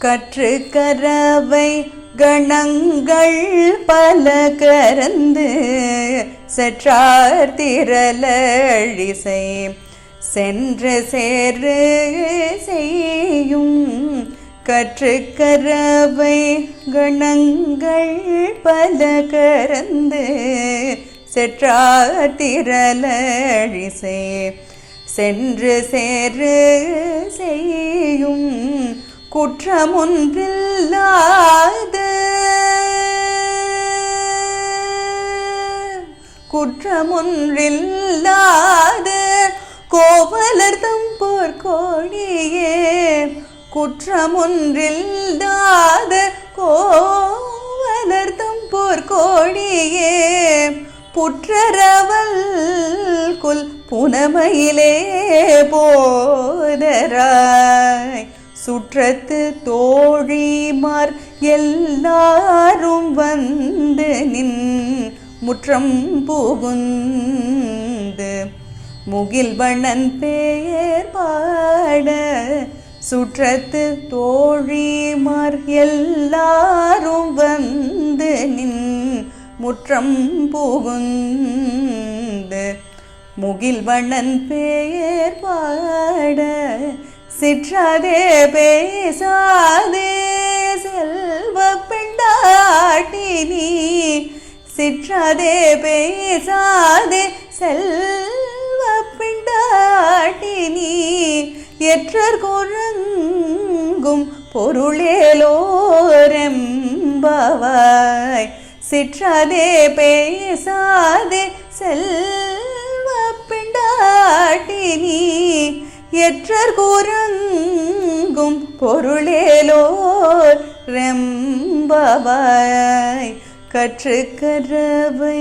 கற்று கரவை கணங்கள் பல கரந்து செற்றார் திரளிசை சென்று சேரு செய்யும் கற்று கரவை கணங்கள் பல கரந்து செற்றார் திரளிசை சென்று சேரு செய்யும் குற்றமொன்றில்லாத குற்றமொன்றில்லாத. கோவலர் தம்போர் கோடியே குற்றமொன்றில்லாத. கோவலர் தம்போர் கோடியே புற்றரவல் குல் புனமையிலே போதரா. சுற்றத்து தோழிமார் எல்லாரும் வந்து நின் முற்றம் புகுந்து. முகில் வண்ணன் பெயர் பாட சுற்றத்து தோழிமார் எல்லாரும் வந்து நின் முற்றம் புகுந்து. முகில் வண்ணன் பெயர் பாட சிற்றாதே பேசாதே செல்வ பெண்டாட்டி நீ. சிற்றாதே பேசாதே செல்வ பெண்டாட்டி நீ. எற்றர் குரங்கும் பொருளேலோரெம்பவாய். சிற்றாதே பேசாதே செல்வ பெண்டாட்டி நீ. எற்றர் கூறுங்கும் பொருளேலோ ரெம்பவாய் கற்று கரவை